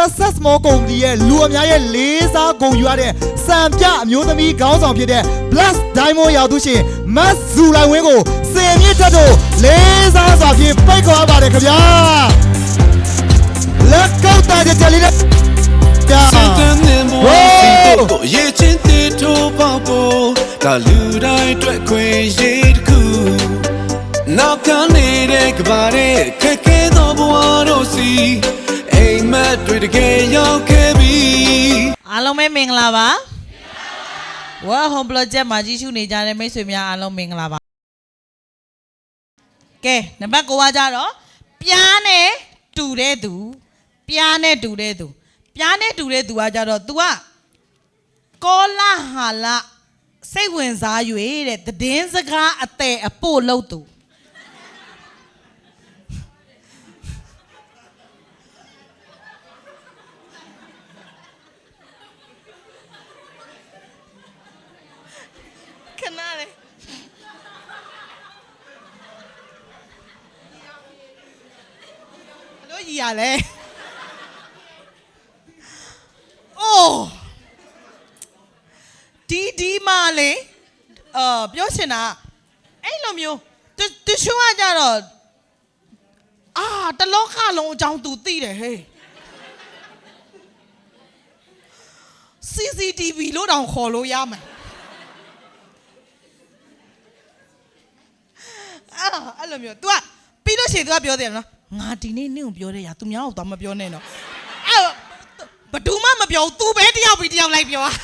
Success Small Company ရဲ့လူအများရဲ့လေးစားဂုဏ်ယူရတဲ့စံပြအမျိုးသမီးခေါင်းဆောင်ဖြစ်တဲ့ Plus Diamond ရောက်သူရှင်မတ်ဇူလိုင်ဝင်းကိုစင်မြင့်တက်တို့လေးစားစွာဖြင့်ပိတ်ခေါ်ရပါတယ်ခင်ဗျာလက်ကောက်တာကြကြလေးနဲ့ကြာစင်တန်းနေမို့စီတော့ကိုရေချင်းတီထိုးပေါက်ဖို့ဒါလူတိုင်းအတွက်ခွင့်ရည်တစ်ခုနောက်ကနေတဲ့ကဘာတဲ့ခက်ခဲသောဘဝတို့စီ အိမ်မက်တွေတကယ်ရောက်ခဲ့ပြီအားလုံးပဲမင်္ဂလာပါဝါ home project မှာကြီးစုနေကြတဲ့မိတ်ဆွေများအားလုံးမင်္ဂလာပါကဲနံပါတ်9ကကြတော့ပြားနဲ့တူတဲ့သူပြားနဲ့တူတဲ့သူပြားနဲ့တူတဲ့သူကကြတော့ तू ကကောလာဟာလစိတ်ဝင်စား၍တဲ့သတင်းစကားအတဲ့အပို့လို့သူခဏလေးဘလို့ကြီး ရလဲအိုးဒီဒီမလေးအာပြောချင်တာအဲ့လိုမျိုးတရှုံးကကြတော့အာတလောကလုံးအကြောင်းသူသိတယ်ဟေး CCTV လို့တောင်ခေါ်လို့ရမယ်အဲ့လိုမျိုး तू อ่ะပြီးလို့ရှိရင် तू อ่ะပြောတယ်နော် ငါဒီနေ့နင့်ကိုပြောတဲ့ຢာသူများကိုတော့မပြောနဲ့နော်အဲ့ဘယ်သူမှမပြောဘူး तू ပဲတယောက်ပြီးတယောက်လိုက်ပြောอ่ะ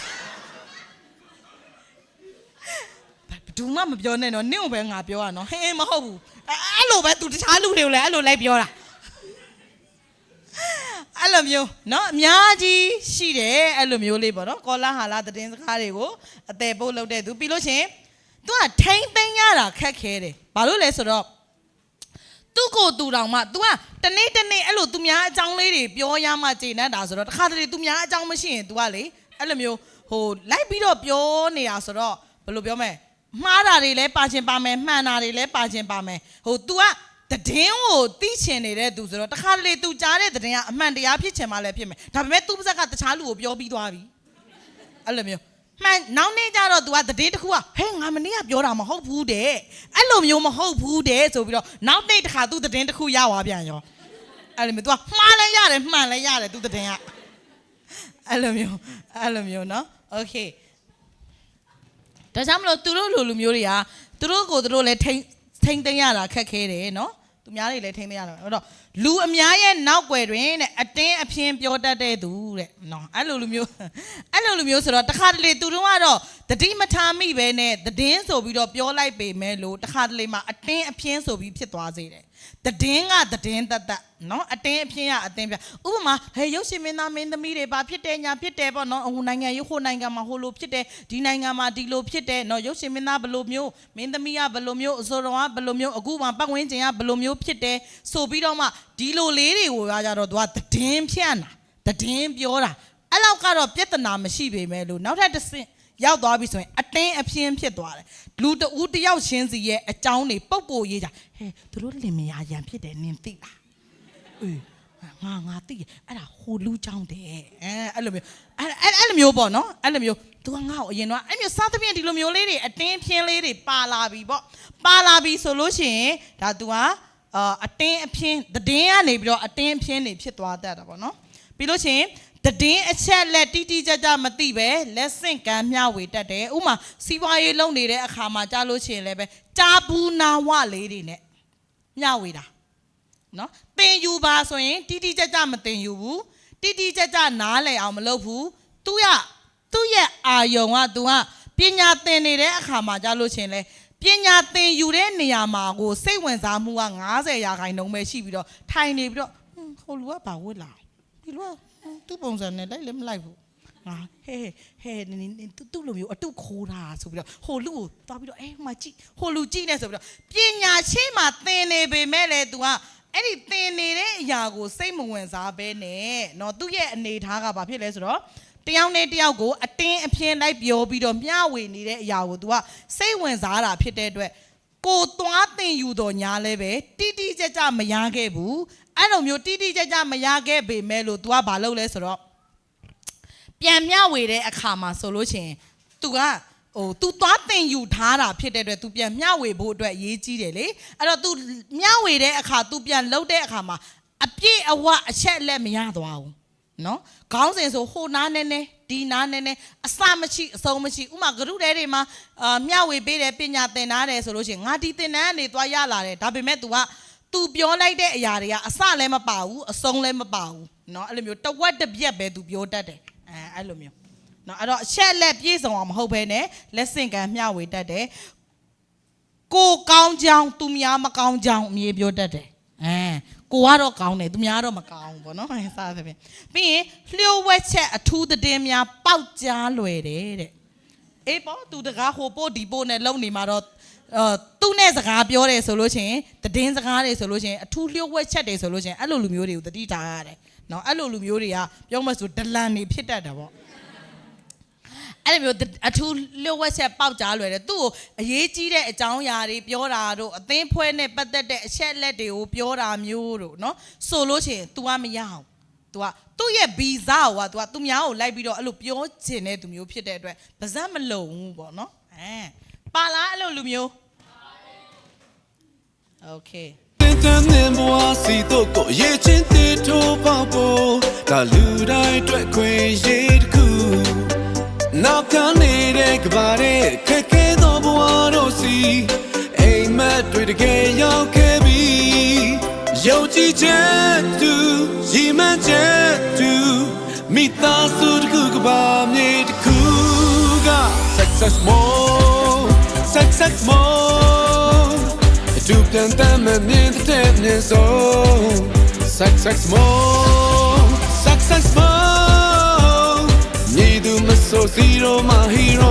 ဘယ်သူမှမပြောနဲ့နော်နင့်ကိုပဲငါပြောอ่ะနော်ဟင်းမဟုတ်ဘူးအဲ့အဲ့လိုပဲ तू တခြားလူတွေကိုလည်းအဲ့လိုလိုက်ပြောတာအဲ့လိုမျိုးเนาะအများကြီးရှိတယ်အဲ့လိုမျိုးလေးပေါ့နော်ကောလာဟာလာသတင်းစကားတွေကိုအသေးပို့လုပ်တဲ့သူပြီးလို့ရှရင် तू ကထိမ့်သိမ်းရတာခက်ခဲတယ်ဘာလို့လဲဆိုတော့ သူ့ကိုသူတောင်မှ तू ကတနေ့တနေ့အဲ့လိုသူများအကြောင်းလေးတွေပြောရမှကျေနပ်တာဆိုတော့တခါတလေသူများအကြောင်းမရှိရင် तू ကလေအဲ့လိုမျိုးဟိုလိုက်ပြီးတော့ပြောနေတာဆိုတော့ဘယ်လိုပြောမလဲမှားတာတွေလည်းပါချင်းပါမယ်မှန်တာတွေလည်းပါချင်းပါမယ်ဟို तू ကတည်င်းကိုသိချင်နေတဲ့သူဆိုတော့တခါတလေ तू ကြားတဲ့တည်င်းကအမှန်တရားဖြစ်ချင်မှလည်းဖြစ်မယ်ဒါပေမဲ့ तू ပါဇက်ကတခြားလူကိုပြောပြီးသွားပြီအဲ့လိုမျိုး မှန်နောက်နေ့ကျတော့ तू ကတည်င်းတစ်ခုကဟဲ့ငါမနေ့ကပြောတာမဟုတ်ဘူးတဲ့အဲ့လိုမျိုးမဟုတ်ဘူးတဲ့ဆိုပြီးတော့နောက်နေ့တစ်ခါ तू တည်င်းတစ်ခုရသွားပြန်ရောအဲ့လိုမျိုး तू ကမှားလဲရတယ်မှန်လဲရတယ် तू တည်င်းကအဲ့လိုမျိုးအဲ့လိုမျိုးเนาะ okay ဒါကြောင့်မလို့သူတို့လူလူမျိုးတွေကသူတို့ကိုသူတို့လည်းထိမ့်ထိမ့်သိမ်းရတာခက်ခဲတယ်နော် သူများတွေလည်းထိမ့်သိမ်းရတာအဲ့တော့လူအများရဲ့နောက်ွယ်တွင်တဲ့အတင်းအဖျင်းပြောတတ်တဲ့သူတဲ့နော်အဲ့လိုလူမျိုးအဲ့လိုလူမျိုးဆိုတော့တခါတလေသူတို့ကတော့တတိမထားမိပဲနဲ့သတင်းဆိုပြီးတော့ပြောလိုက်ပေမဲ့လို့တခါတလေမှာအတင်းအဖျင်းဆိုပြီးဖြစ်သွားစေတယ် သတင်းကသတင်းတတ်တတ်နော်အတင်းအဖျင်းကအတင်းပြဥပမာဟဲ့ရုပ်ရှင်မင်းသားမင်းသမီးတွေဘာဖြစ်တယ်ညာဖြစ်တယ်ပေါ့နော်ဟိုနိုင်ငံရုပ်ဟိုနိုင်ငံမှာဟိုလိုဖြစ်တယ်ဒီနိုင်ငံမှာဒီလိုဖြစ်တယ်နော်ရုပ်ရှင်မင်းသားဘယ်လိုမျိုးမင်းသမီးကဘယ်လိုမျိုးအစိုးရကဘယ်လိုမျိုးအခုမှပတ်ဝန်းကျင်ကဘယ်လိုမျိုးဖြစ်တယ်ဆိုပြီးတော့မှဒီလိုလေးတွေကိုရကြတော့သူကသတင်းဖြန့်တာသတင်းပြောတာအဲ့လောက်ကတော့ပြဿနာမရှိပေမဲ့လို့နောက်ထပ်တစ်ဆင့် ရောက်သွားပြီဆိုရင်အတင်းအဖျင်းဖြစ်သွားတယ်လူတဦးတစ်ယောက်ချင်းစီရဲ့အကြောင်းတွေပုံကိုရေးကြဟဲ့သူတို့လင်မယားရန်ဖြစ်တယ်နင်သိလားအေးငါငါသိတယ်အဲ့ဒါဟိုလူချောင်းတယ်အဲအဲ့လိုမျိုးအဲ့အဲ့အဲ့လိုမျိုးပေါ့နော်အဲ့လိုမျိုး तू ကငါ့ကိုအရင်တော့အဲ့မျိုးစားသဖြင့်ဒီလိုမျိုးလေးတွေအတင်းဖြင်းလေးတွေပါလာပြီပေါ့ပါလာပြီဆိုလို့ရှိရင်ဒါ तू ကအာအတင်းအဖြင်းသတင်းကနေပြီးတော့အတင်းအဖြင်းတွေဖြစ်သွားတတ်တာပေါ့နော်ပြီးလို့ရှိရင် သတင်းအချက်လက်တိတိကျကျမသိပဲလက်ဆင့်ကမ်းမျှဝေတတ်တယ်ဥပမာစီးပွားရေးလုပ်နေတဲ့အခါမှာကြားလို့ရှိရင်လည်းပဲတာဘူးနာဝလေးတွေနဲ့မျှဝေတာနော်တင်ယူပါဆိုရင်တိတိကျကျမတင်ယူဘူးတိတိကျကျနားလည်အောင်မလုပ်ဘူးသူရသူ့ရဲ့အာယုံကသူကပညာသင်နေတဲ့အခါမှာကြာလို့ရှရင်လဲပညာသင်ယူတဲ့နေရာမှာကိုစိတ်ဝင်စားမှုက90ရာခိုင်နှုန်းပဲရှိပြီးတော့ထိုင်နေပြီးတော့ဟွန်းဟိုလူကဘာဝတ်လာဒီလူကဟွန်း သူ့ပုံစံနဲ့လိုက်လည်းမလိုက်ဘူးငါဟဲဟဲနင်နင်သူသူ့လိုမျိုးအတုခိုးတာဆိုပြီးတော့ဟိုလူကိုသွားပြီးတော့အဲဟိုမှာကြည့်ဟိုလူကြည့်နေဆိုပြီးတော့ပညာရှိမှသင်နေပေမဲ့လေ तू က အဲ့ဒီသင်နေတဲ့အရာကိုစိတ်မဝင်စားဘဲနဲ့เนาะသူ့ရဲ့အနေထားကဘာဖြစ်လဲဆိုတော့တယောက်နဲ့တယောက်ကိုအတင်းအဖျင်းလိုက်ပြောပြီးတော့မျှဝေနေတဲ့အရာကို तू ကစိတ်ဝင်စားတာဖြစ်တဲ့အတွက်ကိုသွားတင် း ယူတော့ညာလဲပဲတိတိကျကျမရခဲ့ဘူး အဲ့လိုမျိုးတိတိကျကျမရခဲ့ပေမဲ့လို့ तू ကဘာလုပ်လဲဆိုတော့ပြန်မျှဝေတဲ့အခါမှာဆိုလို့ရှိရင် तू ကဟို तू သွားတင်ယူထားတာဖြစ်တဲ့အတွက် तू ပြန်မျှဝေဖို့အတွက်အရေးကြီးတယ်လေအဲ့တော့ तू မျှဝေတဲ့အခါ तू ပြန်လှုပ်တဲ့အခါမှာအပြည့်အဝအချက်လက်မရသွားဘူး နော်ခေါင်းစဉ်ဆိုဟိုနားနေနေဒီနားနေနေအစမရှိအဆုံးမရှိဥမာဂရုတဲတွေမှာအာမျှဝေပေးတယ်ပညာသင်ထားတယ်ဆိုလို့ရှိရင်ငါဒီသင်တန်းကနေသွားရလာတယ်ဒါပေမဲ့ तू က तू ပြောလိုက်တဲ့အရာတွေကအစလည်းမပါဘူးအဆုံးလည်းမပါဘူးနော်အဲ့လိုမျိုးတဝက်တစ်ပြက်ပဲ तू ပြောတတ်တယ်အဲအဲ့လိုမျိုးနော်အဲ့တော့အချက်လက်ပြည့်စုံအောင်မဟုတ်ဘဲနဲ့လက်ဆင့်ကမ်းမျှဝေတတ်တယ်ကိုကောင်းကြောင်သူများမကောင်းကြောင်အမြဲပြောတတ်တယ်အဲ ကိုကတော့ကောင်းတယ်သူများတော့မကောင်းဘူးပေါ့နော်အဲစသဖြင့်ပြီးရင်လျှို့ဝှက်ချက်အထူးသတင်းများပေါက်ကြားလွယ်တယ်တဲ့အေးပေါ့သူတကားဟိုပို့ဒီပို့နဲ့လုံနေမှာတော့အာသူနဲ့စကားပြောတယ်ဆိုလို့ရှိရင်တည်င်းစကားတွေဆိုလို့ရှိရင်အထူးလျှို့ဝှက်ချက်တွေဆိုလို့ရှိရင်အဲ့လိုလူမျိုးတွေကိုတတိထားရတယ်။နော်အဲ့လိုလူမျိုးတွေကပြောမှဆိုဒလန်နေဖြစ်တတ်တာပေါ့။ အဲ့လိုမျိုးအထူးလျှို့ဝှက်ချက်ပေါက်ကြားလွယ်တယ်သူ့ကိုအရေးကြီးတဲ့အကြောင်းအရာတွေပြောတာတို့အသင်းဖွဲ့နဲ့ပတ်သက်တဲ့အချက်လက်တွေကိုပြောတာမျိုးတို့နော်ဆိုလို့ရှိရင် तू ကမရအောင် तू ကသူ့ရဲ့ဗီဇကိုက तू ကသူများကိုလိုက်ပြီးတော့အဲ့လိုပြောချင်တဲ့သူမျိုးဖြစ်တဲ့အတွက်ပါဇက်မလုံဘူးပေါ့နော်အဲပါလားအဲ့လိုလူမျိုး Okay တန်တဲ့ဘဝစီတို့ကိုရေချင်းတည်ထိုးပေါဖို့ဒါလူတိုင်းအတွက်ခွင့်ရေးတစ်ခု နောက်ကနေတဲ့ကဘာတဲ့ခက်ခဲသောဘဝတို့စီအိမ်မက်တွေတကယ်ရောက်ခဲ့ပြီယုံကြည်ချက်သူရည်မှန်းချက်သူမိသားစုတစ်ခုကဘာမြေတစ်ခုက success more success more အတူပြန်တမ်းမမြင်တဲ့မြင်ဆုံး success more success more ညီသူမဆို zero my hero